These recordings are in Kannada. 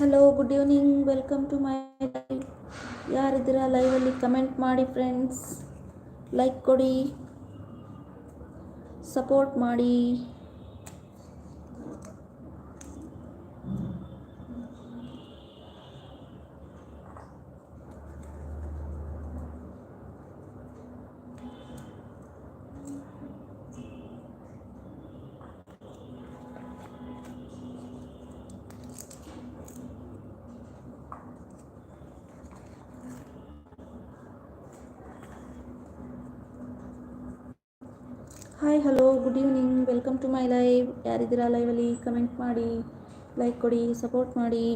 Hello good evening welcome to my live ಯಾರಿದ್ದೀರಾ ಲೈವಲ್ಲಿ ಕಮೆಂಟ್ ಮಾಡಿ ಫ್ರೆಂಡ್ಸ್ ಲೈಕ್ ಕೊಡಿ. ಸಪೋರ್ಟ್ ಮಾಡಿ. Hi hello good evening welcome to my live ಯಾರಿದ್ದೀರಾ ಲೈವಲ್ಲಿ ಕಮೆಂಟ್ ಮಾಡಿ ಲೈಕ್ ಕೊಡಿ ಸಪೋರ್ಟ್ ಮಾಡಿ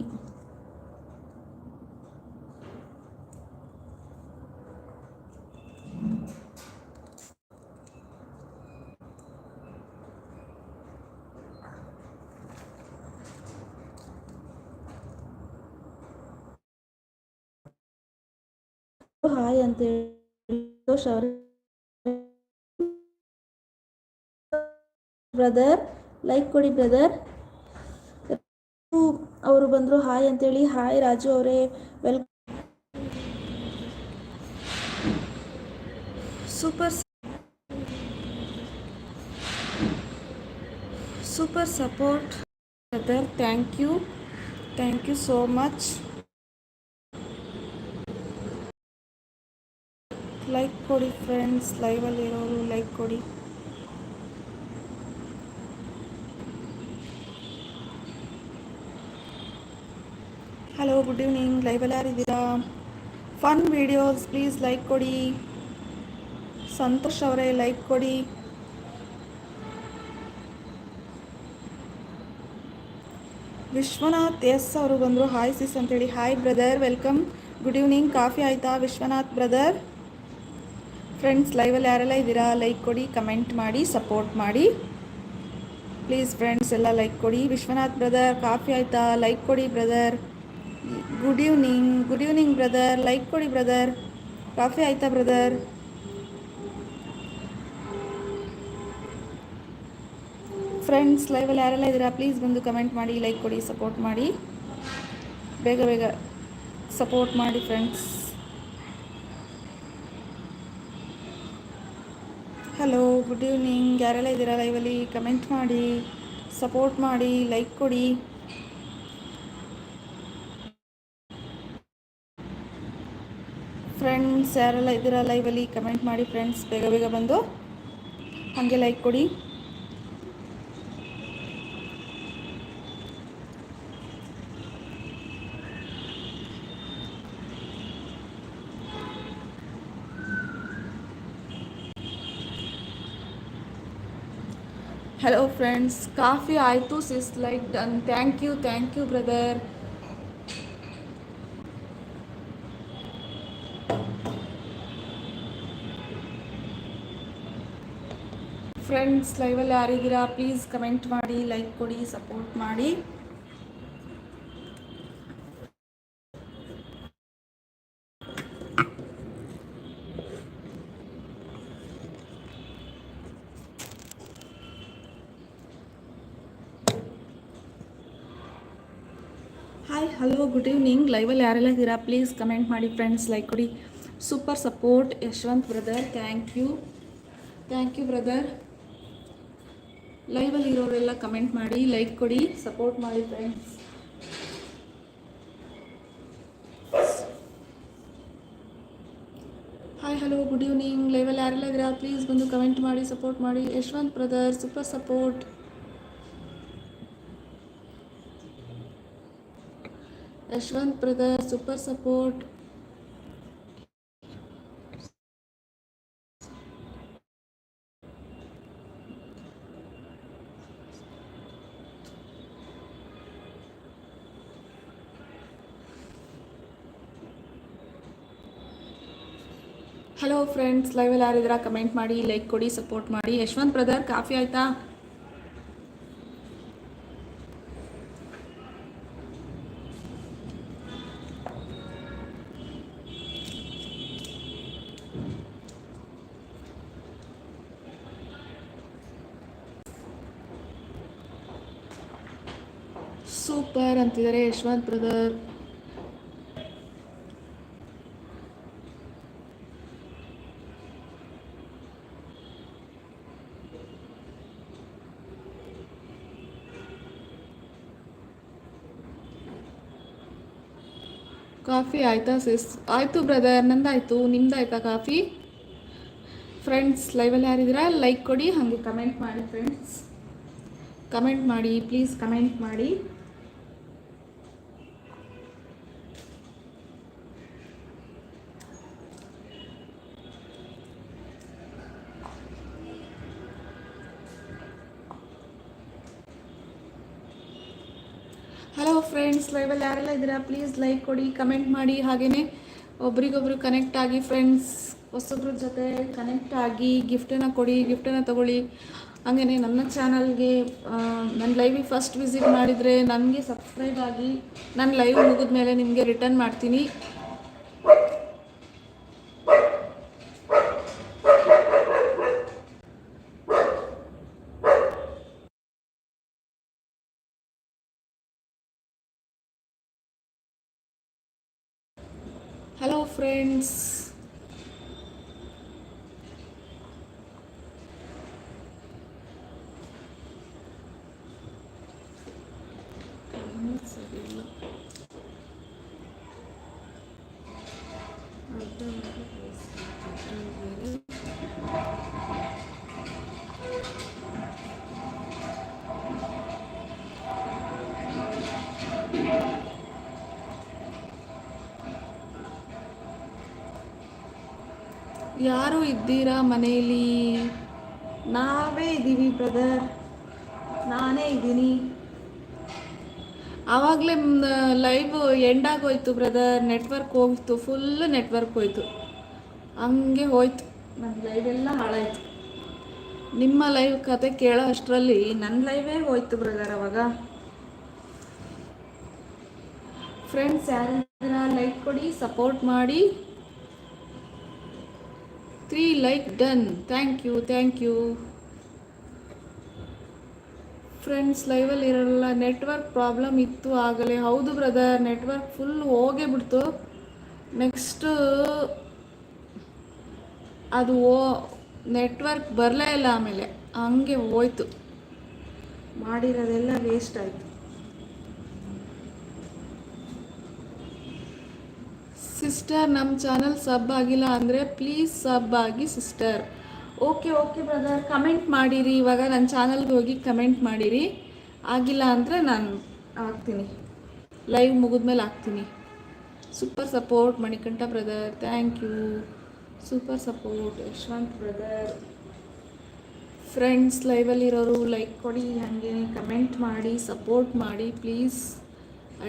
ಹಾಯ್ ಅಂತೇಳಿ ಸಂತೋಷ್ ಅವರೇ ಬ್ರದರ್ ಲೈಕ್ ಕೊಡಿ ಬ್ರದರ್ ಅವರು ಬಂದರು ಹಾಯ್ ಅಂತೇಳಿ. ಹಾಯ್ ರಾಜು ಅವರೇ welcome super super support brother thank you thank you so much like ಕೊಡಿ ಫ್ರೆಂಡ್ಸ್ ಲೈವಲ್ಲಿರೋರು ಲೈಕ್ ಕೊಡಿ. ಹಲೋ ಗುಡ್ ಈವ್ನಿಂಗ್ ಲೈವಲ್ಲಿ ಯಾರಿದ್ದೀರಾ? ಫನ್ ವಿಡಿಯೋಸ್ ಪ್ಲೀಸ್ ಲೈಕ್ ಕೊಡಿ. ಸಂತೋಷ್ ಅವರೇ ಲೈಕ್ ಕೊಡಿ. ವಿಶ್ವನಾಥ್ ಎಸ್ ಅವರು ಬಂದರು. ಹಾಯ್ ಸಿಸ್ ಅಂತೇಳಿ. Hi brother welcome good evening coffee ಆಯಿತಾ? ವಿಶ್ವನಾಥ್ ಬ್ರದರ್ ಫ್ರೆಂಡ್ಸ್ ಲೈವಲ್ಲಿ ಯಾರೆಲ್ಲ ಇದ್ದೀರಾ? ಲೈಕ್ ಕೊಡಿ ಕಮೆಂಟ್ ಮಾಡಿ ಸಪೋರ್ಟ್ ಮಾಡಿ. ಪ್ಲೀಸ್ ಫ್ರೆಂಡ್ಸ್ ಎಲ್ಲ ಲೈಕ್ ಕೊಡಿ. ವಿಶ್ವನಾಥ್ ಬ್ರದರ್ ಕಾಫಿ ಆಯಿತಾ? ಲೈಕ್ ಕೊಡಿ brother good evening good evening brother like ಕೊಡಿ ಬ್ರದರ್ ಕಾಫಿ ಆಯಿತಾ ಬ್ರದರ್ ಫ್ರೆಂಡ್ಸ್ ಲೈವಲ್ಲಿ ಯಾರೆಲ್ಲ ಇದ್ದೀರಾ ಪ್ಲೀಸ್ ಬಂದು ಕಮೆಂಟ್ ಮಾಡಿ ಲೈಕ್ ಕೊಡಿ ಸಪೋರ್ಟ್ ಮಾಡಿ. ಬೇಗ ಬೇಗ ಸಪೋರ್ಟ್ ಮಾಡಿ ಫ್ರೆಂಡ್ಸ್ ಹಲೋ ಗುಡ್ ಈವ್ನಿಂಗ್ ಯಾರೆಲ್ಲ ಇದ್ದೀರಾ ಲೈವಲ್ಲಿ ಕಮೆಂಟ್ ಮಾಡಿ ಸಪೋರ್ಟ್ ಮಾಡಿ ಲೈಕ್ ಕೊಡಿ. ಫ್ರೆಂಡ್ಸ್ ಯಾರೆಲ್ಲ ಇದ್ದೀರಾ ಲೈವಲ್ಲಿ ಕಮೆಂಟ್ ಮಾಡಿ ಫ್ರೆಂಡ್ಸ್ ಬೇಗ ಬೇಗ ಬಂದು ಹಾಗೆ ಲೈಕ್ ಕೊಡಿ. ಹಲೋ ಫ್ರೆಂಡ್ಸ್ ಕಾಫಿ ಆಯಿತು sis like done thank you thank you brother friends ಲೈವಲ್ಲಿ ಯಾರಿದ್ದೀರಾ ಪ್ಲೀಸ್ ಕಮೆಂಟ್ ಮಾಡಿ ಲೈಕ್ ಕೊಡಿ ಸಪೋರ್ಟ್ ಮಾಡಿ. ಹಾಯ್ ಹಲೋ ಗುಡ್ ಈವ್ನಿಂಗ್ ಲೈವಲ್ಲಿ ಯಾರೆಲ್ಲ ಇದ್ದೀರಾ ಪ್ಲೀಸ್ ಕಮೆಂಟ್ ಮಾಡಿ ಫ್ರೆಂಡ್ಸ್ ಲೈಕ್ ಕೊಡಿ. Super support Yashwant brother thank you thank you brother ಲೈವಲ್ಲಿ ಇರೋರೆಲ್ಲ ಕಮೆಂಟ್ ಮಾಡಿ ಲೈಕ್ ಕೊಡಿ ಸಪೋರ್ಟ್ ಮಾಡಿ friends hi hello good evening ಲೈವಲ್ಲಿ ಯಾರೆಲ್ಲ ಇದ್ದೀರಾ? ಪ್ಲೀಸ್ ಬಂದು ಕಮೆಂಟ್ ಮಾಡಿ ಸಪೋರ್ಟ್ ಮಾಡಿ. Yashwant brother super support Yashwant brother super support hello friends ಲೈವಲ್ಲಿ ಯಾರಿದ್ರ ಕಮೆಂಟ್ ಮಾಡಿ ಲೈಕ್ ಕೊಡಿ ಸಪೋರ್ಟ್ ಮಾಡಿ. ಯಶವಂತ್ ಬ್ರದರ್ ಕಾಫಿ ಆಯ್ತಾ? ಸೂಪರ್ ಅಂತಿದ್ದಾರೆ ಯಶವಂತ್ ಬ್ರದರ್ ಕಾಫಿ ಆಯಿತಾ ಸಿಸ್ ಆಯಿತು ಬ್ರದರ್ ನಂದಾಯಿತು. ನಿಮ್ದಾಯ್ತಾ ಕಾಫಿ? ಫ್ರೆಂಡ್ಸ್ ಲೈವಲ್ಲಿ ಯಾರಿದ್ದೀರಾ? ಲೈಕ್ ಕೊಡಿ, ಹಾಗೆ ಕಮೆಂಟ್ ಮಾಡಿ ಫ್ರೆಂಡ್ಸ್ ಕಮೆಂಟ್ ಮಾಡಿ ಪ್ಲೀಸ್ ಕಮೆಂಟ್ ಮಾಡಿ ಹಲೋ ಲೈವಲ್ಲಿ ಯಾರೆಲ್ಲ ಇದ್ದೀರಾ ಪ್ಲೀಸ್ ಲೈಕ್ ಕೊಡಿ ಕಮೆಂಟ್ ಮಾಡಿ. ಹಾಗೇ ಒಬ್ರಿಗೊಬ್ರು ಕನೆಕ್ಟ್ ಆಗಿ ಫ್ರೆಂಡ್ಸ್ ಹೊಸಬ್ರ ಜೊತೆ ಕನೆಕ್ಟ್ ಆಗಿ ಗಿಫ್ಟನ್ನು ಕೊಡಿ ಗಿಫ್ಟನ್ನು ತಗೊಳ್ಳಿ. ಹಾಗೆಯೇ ನನ್ನ ಚಾನಲ್ಗೆ ನನ್ನ ಲೈವಿಗೆ ಫಸ್ಟ್ ವಿಸಿಟ್ ಮಾಡಿದರೆ ನನಗೆ ಸಬ್ಸ್ಕ್ರೈಬ್ ಆಗಿ ನನ್ನ ಲೈವ್ ಮುಗಿದ ಮೇಲೆ ನಿಮಗೆ ರಿಟರ್ನ್ ಮಾಡ್ತೀನಿ. ಹಲೋ ಯಾರು ಇದ್ದೀರಾ ಮನೆಯಲ್ಲಿ? ನಾವೇ ಇದ್ದೀವಿ ಬ್ರದರ್ ನಾನೇ ಇದ್ದೀನಿ. ಆವಾಗಲೇ ಲೈವ್ ಎಂಡ್ ಆಗೋಯ್ತು ಬ್ರದರ್ ನೆಟ್ವರ್ಕ್ ಹೋಗ್ತು ಫುಲ್ ನೆಟ್ವರ್ಕ್ ಹೋಯ್ತು. ಹಂಗೆ ಹೋಯ್ತು. ನನ್ನ ಲೈವ್ ಎಲ್ಲ ಹಾಳಾಯ್ತು. ನಿಮ್ಮ ಲೈವ್ ಕತೆ ಕೇಳೋ ಅಷ್ಟರಲ್ಲಿ ನನ್ನ ಲೈವೇ ಹೋಯ್ತು ಬ್ರದರ್ ಅವಾಗ. ಫ್ರೆಂಡ್ಸ್ ಯಾರ ಲೈಕ್ ಕೊಡಿ ಸಪೋರ್ಟ್ ಮಾಡಿ. Three like done thank you thank you friends ಲೈವಲ್ಲಿ ಇರಲ್ಲ. ನೆಟ್ವರ್ಕ್ ಪ್ರಾಬ್ಲಮ್ ಇತ್ತು ಆಗಲೇ. ಹೌದು ಬ್ರದರ್ ನೆಟ್ವರ್ಕ್ ಫುಲ್ ಹೋಗೇ ಬಿಡ್ತು. ನೆಕ್ಸ್ಟು ಅದು ಓ ನೆಟ್ವರ್ಕ್ ಬರಲೇ ಇಲ್ಲ ಆಮೇಲೆ. ಹಂಗೆ ಹೋಯ್ತು. ಮಾಡಿರೋದೆಲ್ಲ ವೇಸ್ಟ್ ಆಯಿತು. ಸಿಸ್ಟರ್ ನಮ್ಮ ಚಾನಲ್ ಸಬ್ ಆಗಿಲ್ಲ ಅಂದರೆ ಪ್ಲೀಸ್ ಸಬ್ ಆಗಿ sister. Okay okay brother, comment ಮಾಡಿರಿ. ಇವಾಗ ನನ್ನ ಚಾನಲ್ಗೆ ಹೋಗಿ ಕಮೆಂಟ್ ಮಾಡಿರಿ. ಆಗಿಲ್ಲ ಅಂದರೆ ನಾನು ಆಗ್ತೀನಿ ಲೈವ್ ಮುಗಿದ್ಮೇಲೆ ಆಗ್ತೀನಿ super support Manikanta brother, thank you. Super support Yashwant brother. Friends ಲೈವಲ್ಲಿರೋರು like ಕೊಡಿ ಹಾಗೆ ಕಮೆಂಟ್ ಮಾಡಿ, ಸಪೋರ್ಟ್ ಮಾಡಿ, please.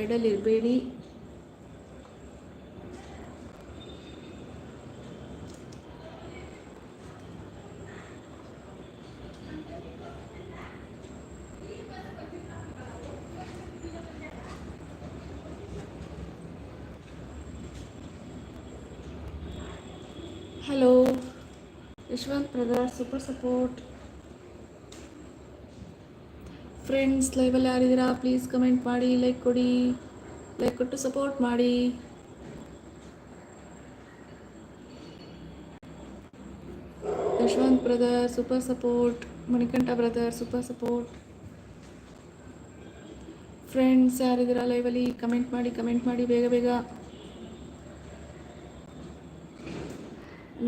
Idle ಇರಬೇಡಿ. Hello. Yashwant brother super support friends ಲೈವಲ್ಲಿ ಯಾರಿದ್ದೀರಾ? ಪ್ಲೀಸ್ ಕಮೆಂಟ್ ಮಾಡಿ ಲೈಕ್ ಕೊಡಿ. ಲೈಕ್ ಕೊಟ್ಟು ಸಪೋರ್ಟ್ ಮಾಡಿ. Yashwant brother super support Manikanta brother super support friends ಯಾರಿದ್ದೀರಾ ಲೈವಲ್ಲಿ ಕಮೆಂಟ್ ಮಾಡಿ ಕಮೆಂಟ್ ಮಾಡಿ, ಬೇಗ ಬೇಗ.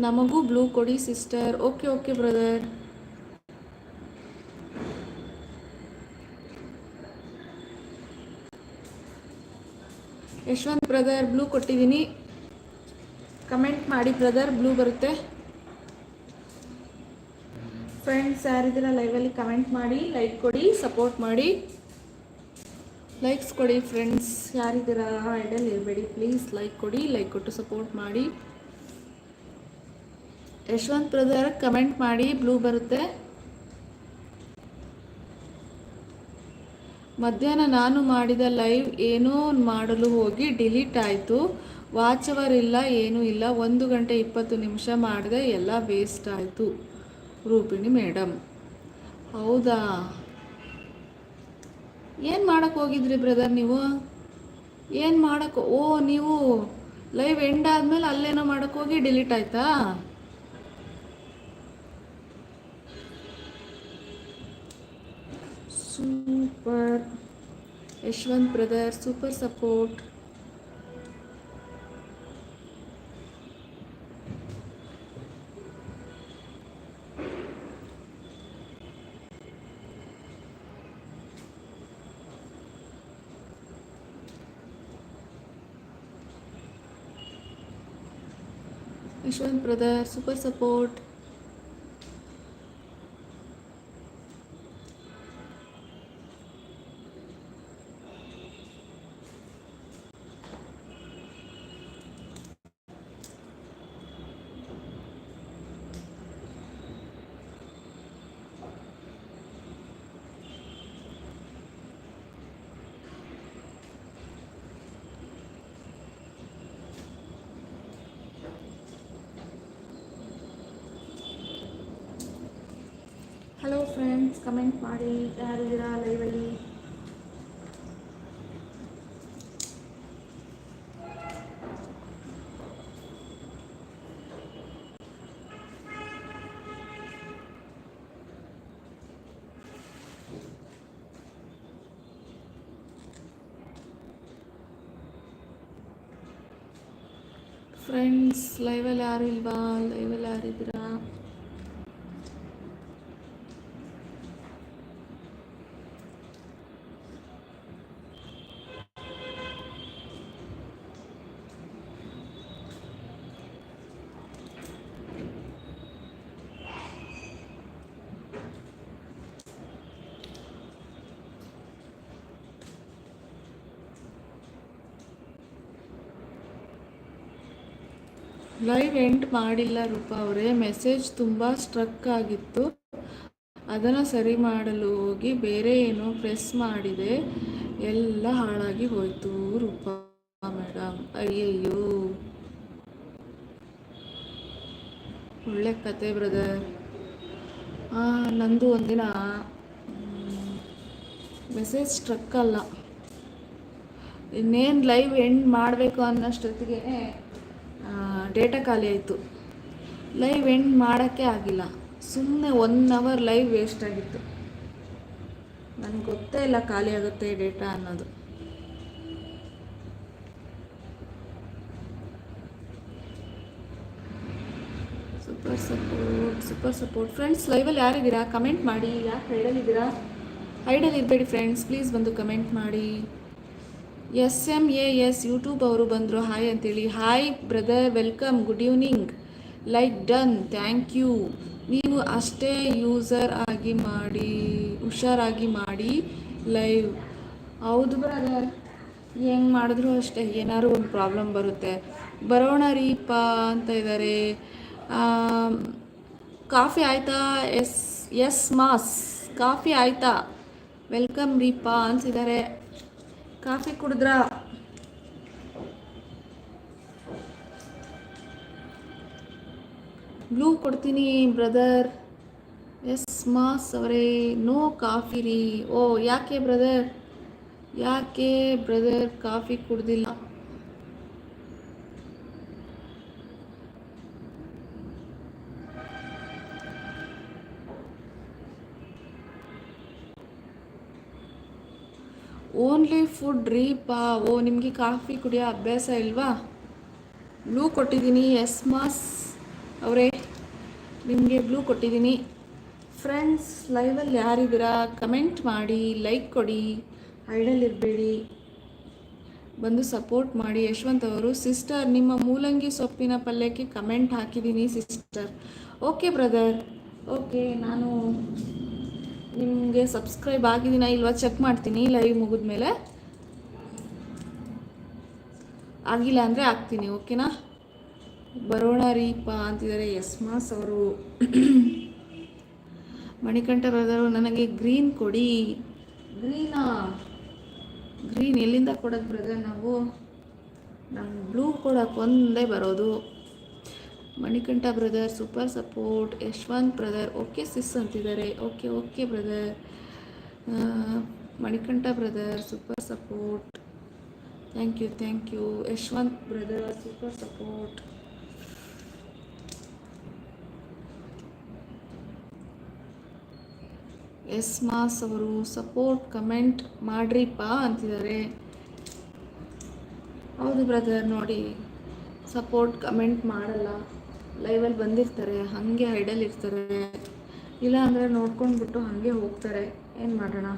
ನಮಗೂ ಬ್ಲೂ ಕೊಡಿ, sister. Okay okay, brother. Yashwant brother, blue ಕೊಟ್ಟಿದ್ದೀನಿ. ಕಮೆಂಟ್ ಮಾಡಿ, ಬ್ರದರ್, ಬ್ಲೂ ಬರುತ್ತೆ. ಫ್ರೆಂಡ್ಸ್ ಯಾರಿದ್ದೀರ ಲೈವಲ್ಲಿ ಕಮೆಂಟ್ ಮಾಡಿ ಲೈಕ್ ಕೊಡಿ ಸಪೋರ್ಟ್ ಮಾಡಿ. ಲೈಕ್ಸ್ ಕೊಡಿ ಫ್ರೆಂಡ್ಸ್ ಯಾರಿದ್ದೀರ ಐಡಲ್ ಇರಬೇಡಿ ಪ್ಲೀಸ್ ಲೈಕ್ ಕೊಡಿ ಲೈಕ್ ಕೊಟ್ಟು ಸಪೋರ್ಟ್ ಮಾಡಿ. ಯಶವಂತ್ ಬ್ರದರ್ ಕಮೆಂಟ್ ಮಾಡಿ, ಬ್ಲೂ ಬರುತ್ತೆ. ಮಧ್ಯಾಹ್ನ ನಾನು ಮಾಡಿದ ಲೈವ್ ಏನೋ ಮಾಡಲು ಹೋಗಿ ಡಿಲೀಟ್ ಆಯಿತು. ವಾಚ್ ಅವರ್ ಇಲ್ಲ, ಏನೂ ಇಲ್ಲ. ಒಂದು ಗಂಟೆ ಇಪ್ಪತ್ತು ನಿಮಿಷ ಮಾಡಿದೆ, ಎಲ್ಲ ವೇಸ್ಟ್ ಆಯಿತು. ರೂಪಿಣಿ ಮೇಡಮ್ ಹೌದಾ? ಏನು ಮಾಡಕ್ಕೆ ಹೋಗಿದ್ರಿ ಬ್ರದರ್ ನೀವು? ಏನು ಮಾಡಕ್ಕೆ ಓ, ನೀವು ಲೈವ್ ಎಂಡ್ ಆದಮೇಲೆ ಅಲ್ಲೇನೋ ಮಾಡಕ್ಕೆ ಹೋಗಿ ಡಿಲೀಟ್ ಆಯ್ತಾ? Super Yashwant brother super support Yashwant brother super support hello friends comment ಮಾಡಿ ಯಾರಿದ್ದೀರಾ ಲೈವಲ್ಲಿ ಫ್ರೆಂಡ್ಸ್ ಲೈವಲ್ಲಿ ಯಾರು ಇಲ್ವಾ ಲೈವಲ್ಲಿ ಯಾರಿದ್ದೀರಾ ಲೈವ್ ಎಂಡ್ ಮಾಡಿಲ್ಲ ರೂಪಾ ಅವರೇ. ಮೆಸೇಜ್ ತುಂಬ ಸ್ಟ್ರಕ್ ಆಗಿತ್ತು. ಅದನ್ನು ಸರಿ ಮಾಡಲು ಹೋಗಿ ಬೇರೆ ಏನೋ ಪ್ರೆಸ್ ಮಾಡಿದೆ. ಎಲ್ಲ ಹಾಳಾಗಿ ಹೋಯ್ತು ರೂಪಾ ಮೇಡಮ್ ಅಯ್ಯಯ್ಯೋ. ಒಳ್ಳೆ ಕತೆ ಬ್ರದರ್. ನಂದು ಒಂದಿನ ಮೆಸೇಜ್ ಸ್ಟ್ರಕ್ ಅಲ್ಲ. ಇನ್ನೇನು ಲೈವ್ ಎಂಡ್ ಮಾಡಬೇಕು ಅನ್ನೋಷ್ಟೊತ್ತಿಗೆ ಡೇಟಾ ಖಾಲಿ ಆಯಿತು. ಲೈವ್ ಎಂಡ್ ಮಾಡೋಕ್ಕೆ ಆಗಿಲ್ಲ. ಸುಮ್ಮನೆ ಒನ್ ಅವರ್ ಲೈವ್ ವೇಸ್ಟ್ ಆಗಿತ್ತು. ನನಗೆ ಗೊತ್ತೇ ಇಲ್ಲ ಖಾಲಿ ಆಗುತ್ತೆ ಡೇಟಾ ಅನ್ನೋದು. Super support super support friends ಲೈವಲ್ಲಿ ಯಾರಿದ್ದೀರಾ? ಕಮೆಂಟ್ ಮಾಡಿ. ಯಾಕೆ ಹೈಡಲ್ಲಿದ್ದೀರಾ ಹೈಡಲ್ಲಿ ಇರಬೇಡಿ ಫ್ರೆಂಡ್ಸ್ ಪ್ಲೀಸ್ ಬಂದು ಕಮೆಂಟ್ ಮಾಡಿ. S M A S YouTube ಅವರು ಬಂದರು. ಹಾಯ್ ಅಂತೇಳಿ. Hi brother, welcome, good evening. Like done, thank you. ನೀವು ಅಷ್ಟೇ ಯೂಸರ್ ಆಗಿ ಮಾಡಿ, ಹುಷಾರಾಗಿ ಮಾಡಿ ಲೈವ್. ಹೌದು ಬ್ರದರ್. ಹೆಂಗೆ ಮಾಡಿದ್ರು ಅಷ್ಟೇ? ಏನಾದ್ರು ಒಂದು ಪ್ರಾಬ್ಲಮ್ ಬರುತ್ತೆ. ಬರೋಣ ರೀಪ ಅಂತ ಇದ್ದಾರೆ ಕಾಫಿ ಆಯಿತಾ? S S mass. ಕಾಫಿ ಆಯಿತಾ? ವೆಲ್ಕಮ್ ರೀಪಾ ಅನ್ಸಿದ್ದಾರೆ ಕಾಫಿ ಕುಡಿದ್ರ? ಬ್ಲೂ ಕೊಡ್ತೀನಿ, ಬ್ರದರ್. ಎಸ್, ಮಾಸ್ ಅವರೇ. ನೋ ಕಾಫಿ ರೀ. ಓ, ಯಾಕೆ, ಬ್ರದರ್? ಯಾಕೆ, ಬ್ರದರ್, ಕಾಫಿ ಕುಡ್ದಿಲ್ಲ? ಓನ್ಲಿ ಫುಡ್ ರೀಪಾ. ಓ, ನಿಮಗೆ ಕಾಫಿ ಕುಡಿಯೋ ಅಭ್ಯಾಸ ಇಲ್ವಾ? ಬ್ಲೂ ಕೊಟ್ಟಿದ್ದೀನಿ ಎಸ್ ಮಾಸ್ ಅವರೇ. ನಿಮಗೆ ಬ್ಲೂ ಕೊಟ್ಟಿದ್ದೀನಿ. ಫ್ರೆಂಡ್ಸ್ ಲೈವಲ್ಲಿ ಯಾರಿದ್ದೀರಾ? ಕಮೆಂಟ್ ಮಾಡಿ ಲೈಕ್ ಕೊಡಿ. ಐಡಲ್ಲಿರಬೇಡಿ ಬಂದು ಸಪೋರ್ಟ್ ಮಾಡಿ. ಯಶವಂತ್ ಅವರು ಸಿಸ್ಟರ್ ನಿಮ್ಮ ಮೂಲಂಗಿ ಸೊಪ್ಪಿನ ಪಲ್ಯಕ್ಕೆ ಕಮೆಂಟ್ ಹಾಕಿದ್ದೀನಿ ಸಿಸ್ಟರ್ ಓಕೆ ಬ್ರದರ್ ಓಕೆ ನಾನು ನಿಮಗೆ ಸಬ್ಸ್ಕ್ರೈಬ್ ಆಗಿದ್ದೀನ ಇಲ್ವಾ ಚೆಕ್ ಮಾಡ್ತೀನಿ ಲೈವ್ ಮುಗಿದ ಮೇಲೆ ಆಗಿಲ್ಲ ಅಂದರೆ ಆಗ್ತೀನಿ ಓಕೆನಾ ಬರೋಣ ರೀಪ ಅಂತಿದ್ದಾರೆ ಎಸ್ ಮಾಸ್ ಅವರು. ಮಣಿಕಂಠ ಬ್ರದರು ನನಗೆ ಗ್ರೀನ್ ಕೊಡಿ. ಗ್ರೀನಾ ಗ್ರೀನ್ ಎಲ್ಲಿಂದ ಕೊಡೋದು ಬ್ರದರ್ ನಾವು? ನಂಗೆ ಬ್ಲೂ ಕೊಡೋಕೆ ಒಂದೇ ಬರೋದು. Manikanta brother super support Yashwant brother okay sis ಅಂತಿದ್ದಾರೆ. Okay okay brother Manikanta brother super support thank you thank you Yashwant brother super support S mass ಅವರು ಸಪೋರ್ಟ್ ಕಮೆಂಟ್ ಮಾಡ್ರಿಪ್ಪ ಅಂತಿದ್ದಾರೆ. ಹೌದು ಬ್ರದರ್ ನೋಡಿ ಸಪೋರ್ಟ್ ಕಮೆಂಟ್ ಮಾಡಲ್ಲ. ಲೈವಲ್ಲಿ ಬಂದಿರ್ತಾರೆ, ಹಾಗೆ ಐಡಲ್ ಇರ್ತಾರೆ. ಇಲ್ಲ ಅಂದರೆ ನೋಡ್ಕೊಂಡ್ಬಿಟ್ಟು ಹಾಗೆ ಹೋಗ್ತಾರೆ. ಏನು ಮಾಡೋಣ?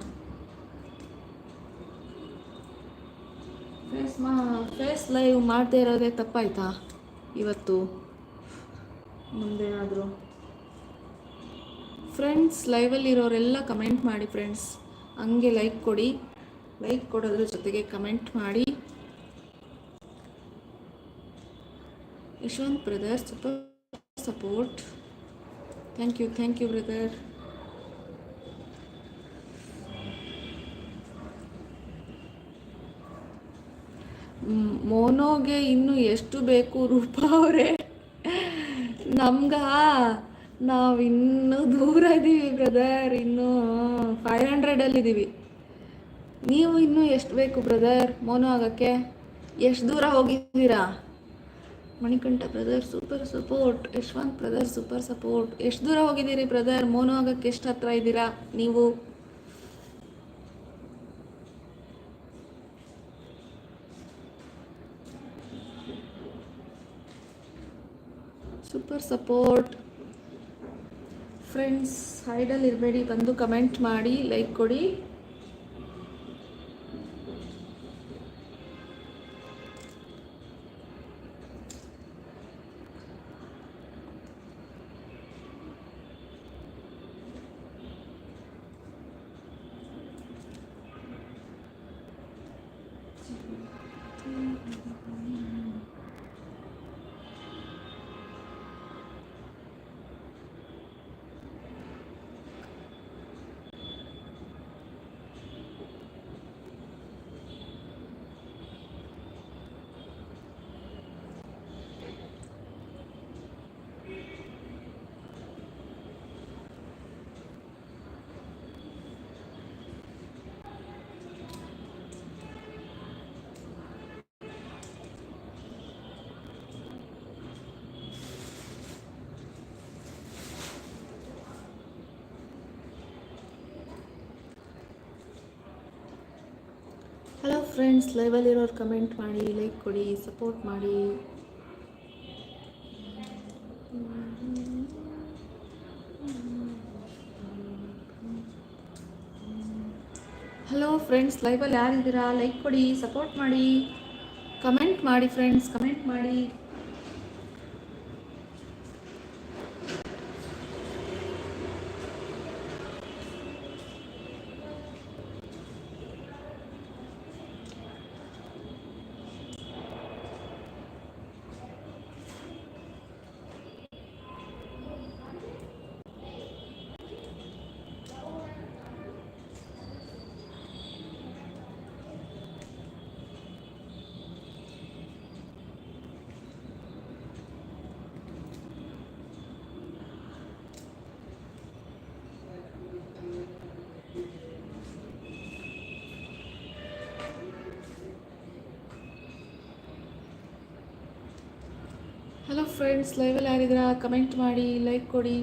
ಫೇಸ್ ಮಾ ಫೇಸ್ ಲೈವ್ ಮಾಡದೇ ಇರೋದೇ ತಪ್ಪಾಯ್ತಾ ಇವತ್ತು? ಮುಂದೇನಾದರೂ ಫ್ರೆಂಡ್ಸ್ ಲೈವಲ್ಲಿ ಇರೋರೆಲ್ಲ ಕಮೆಂಟ್ ಮಾಡಿ ಫ್ರೆಂಡ್ಸ್ ಹಂಗೆ ಲೈಕ್ ಕೊಡಿ. ಲೈಕ್ ಕೊಡೋದ್ರ ಜೊತೆಗೆ ಕಮೆಂಟ್ ಮಾಡಿ. Yashwant brothers super support thank you thank you brother ಮೋನೋಗೆ ಇನ್ನು ಎಷ್ಟು ಬೇಕು ರೂಪ ಅವರೇ? ನಮ್ಗ, ನಾವು ಇನ್ನೂ ದೂರ ಇದ್ದೀವಿ ಬ್ರದರ್ ಇನ್ನು ಫೈವ್ ಹಂಡ್ರೆಡಲ್ಲಿ ಇದ್ದೀವಿ ನೀವು ಇನ್ನೂ ಎಷ್ಟು ಬೇಕು ಬ್ರದರ್ ಮೋನೋ ಆಗೋಕ್ಕೆ? ಎಷ್ಟು ದೂರ ಹೋಗಿದ್ದೀರಾ? Manikanta brother super support Yashwant brother super support ಎಷ್ಟು ದೂರ ಹೋಗಿದ್ದೀರಿ ಬ್ರದರ್ ಮೋನು ಆಗಕ್ಕೆ ಎಷ್ಟು ಹತ್ರ ಇದ್ದೀರಾ ನೀವು? ಸೂಪರ್ ಸಪೋರ್ಟ್ ಫ್ರೆಂಡ್ಸ್ ಹೈಡಲ್ಲಿ ಇರಬೇಡಿ, ಬಂದು ಕಮೆಂಟ್ ಮಾಡಿ ಲೈಕ್ ಕೊಡಿ. ಹಲೋ ಫ್ರೆಂಡ್ಸ್ ಲೈವಲ್ಲಿರೋರು ಕಮೆಂಟ್ ಮಾಡಿ ಲೈಕ್ ಕೊಡಿ ಸಪೋರ್ಟ್ ಮಾಡಿ. ಹಲೋ ಫ್ರೆಂಡ್ಸ್ ಲೈವಲ್ಲಿ ಯಾರಿದ್ದೀರಾ? ಲೈಕ್ ಕೊಡಿ ಸಪೋರ್ಟ್ ಮಾಡಿ. ಕಮೆಂಟ್ ಮಾಡಿ ಫ್ರೆಂಡ್ಸ್ ಕಮೆಂಟ್ ಮಾಡಿ. ಹಲೋ ಫ್ರೆಂಡ್ಸ್ ಲೈವಲ್ಲಿ ಯಾರಿದ್ದೀರಾ ಕಮೆಂಟ್ ಮಾಡಿ ಲೈಕ್ ಕೊಡಿ.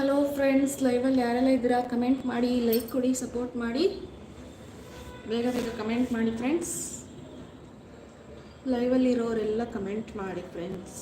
ಫ್ರೆಂಡ್ಸ್ ಲೈವಲ್ಲಿ ಯಾರೆಲ್ಲ ಇದ್ದೀರಾ? ಕಮೆಂಟ್ ಮಾಡಿ ಲೈಕ್ ಕೊಡಿ ಸಪೋರ್ಟ್ ಮಾಡಿ. ಬೇಗ ಬೇಗ ಕಮೆಂಟ್ ಮಾಡಿ ಫ್ರೆಂಡ್ಸ್ ಲೈವಲ್ಲಿರೋರೆಲ್ಲ ಕಮೆಂಟ್ ಮಾಡಿ ಫ್ರೆಂಡ್ಸ್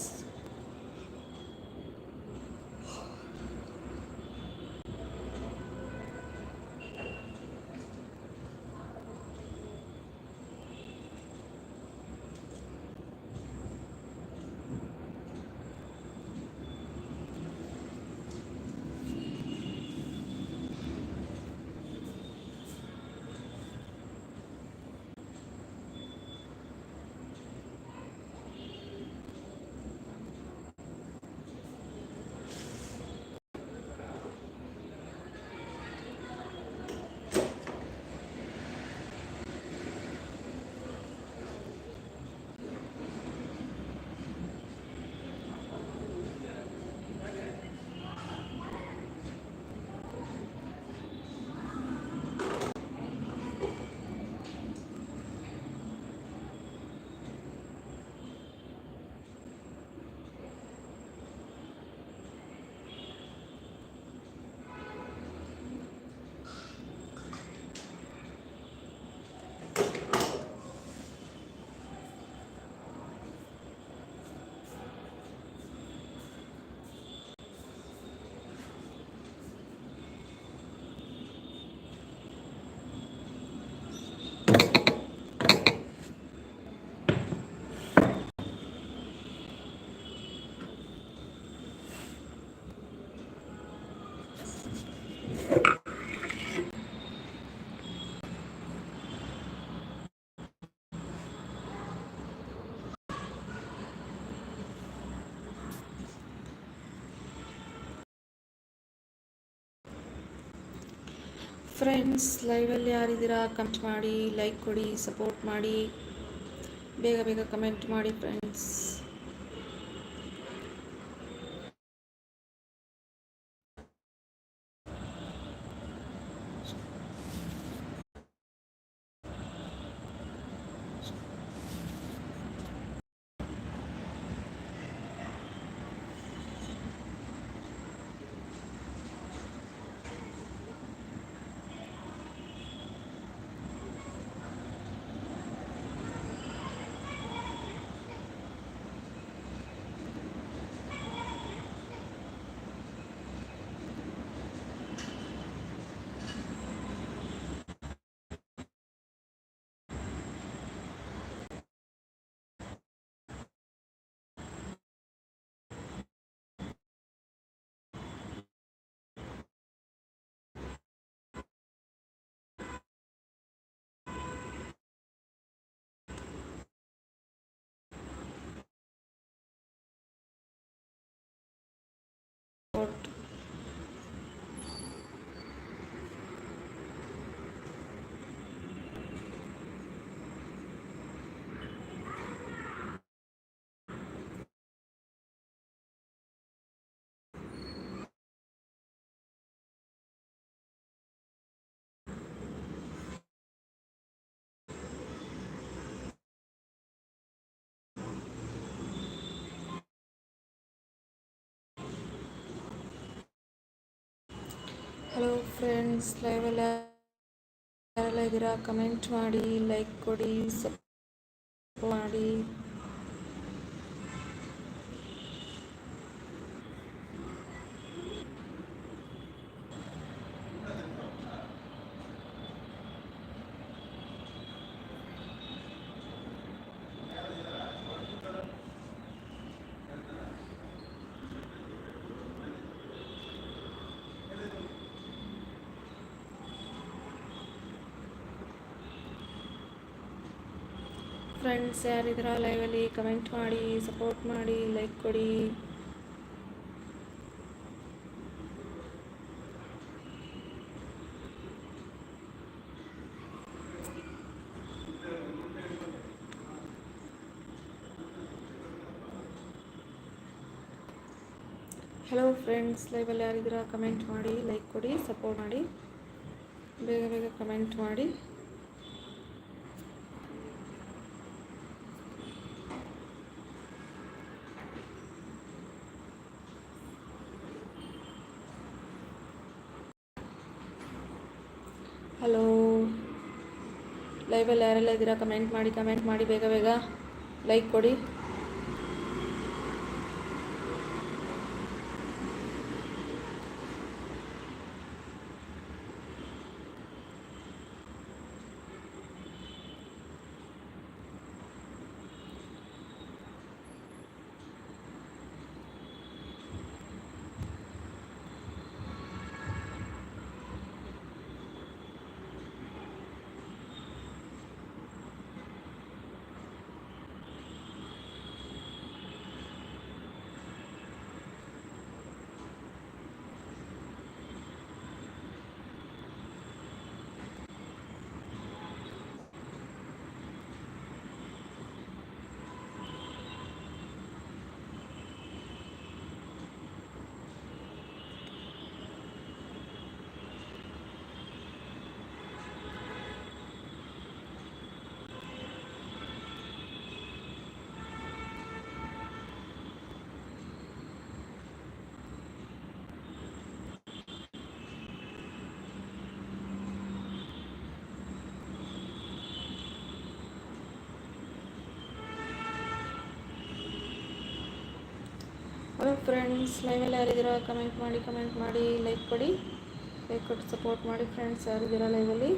ಫ್ರೆಂಡ್ಸ್ ಲೈವಲ್ಲಿ ಯಾರಿದ್ದೀರಾ? ಕಮೆಂಟ್ ಮಾಡಿ ಲೈಕ್ ಕೊಡಿ ಸಪೋರ್ಟ್ ಮಾಡಿ. ಬೇಗ ಬೇಗ ಕಮೆಂಟ್ ಮಾಡಿ ಫ್ರೆಂಡ್ಸ್ ಸಪೋರ್ಟ್ ಹಲೋ ಫ್ರೆಂಡ್ಸ್ ಲೈವೆಲ್ಲ ಯಾರೆಲ್ಲ ಇದ್ದೀರಾ? ಕಮೆಂಟ್ ಮಾಡಿ ಲೈಕ್ ಕೊಡಿ ಸಪ್ ಮಾಡಿ. ಫ್ರೆಂಡ್ಸ್ ಯಾರಿದ್ದೀರಾ ಲೈವಲ್ಲಿ ಕಮೆಂಟ್ ಮಾಡಿ ಸಪೋರ್ಟ್ ಮಾಡಿ ಲೈಕ್ ಕೊಡಿ. ಹಲೋ ಫ್ರೆಂಡ್ಸ್ ಲೈವಲ್ಲಿ ಯಾರಿದ್ದೀರಾ ಕಮೆಂಟ್ ಮಾಡಿ ಲೈಕ್ ಕೊಡಿ ಸಪೋರ್ಟ್ ಮಾಡಿ. ಬೇಗ ಬೇಗ ಕಮೆಂಟ್ ಮಾಡಿ. ಲೈವಲ್ಲಿ ಯಾರೆಲ್ಲ ಇದ್ದೀರಾ ಕಮೆಂಟ್ ಮಾಡಿ ಕಮೆಂಟ್ ಮಾಡಿ ಬೇಗ ಬೇಗ ಲೈಕ್ ಕೊಡಿ. ಹಲೋ ಫ್ರೆಂಡ್ಸ್ ಲೈವಲ್ಲಿ ಯಾರಿದ್ದೀರಾ? ಕಮೆಂಟ್ ಮಾಡಿ ಕಮೆಂಟ್ ಮಾಡಿ ಲೈಕ್ ಕೊಡಿ. ಲೈಕ್ ಕೊಟ್ಟು ಸಪೋರ್ಟ್ ಮಾಡಿ ಫ್ರೆಂಡ್ಸ್ ಯಾರಿದ್ದೀರಾ ಲೈವಲ್ಲಿ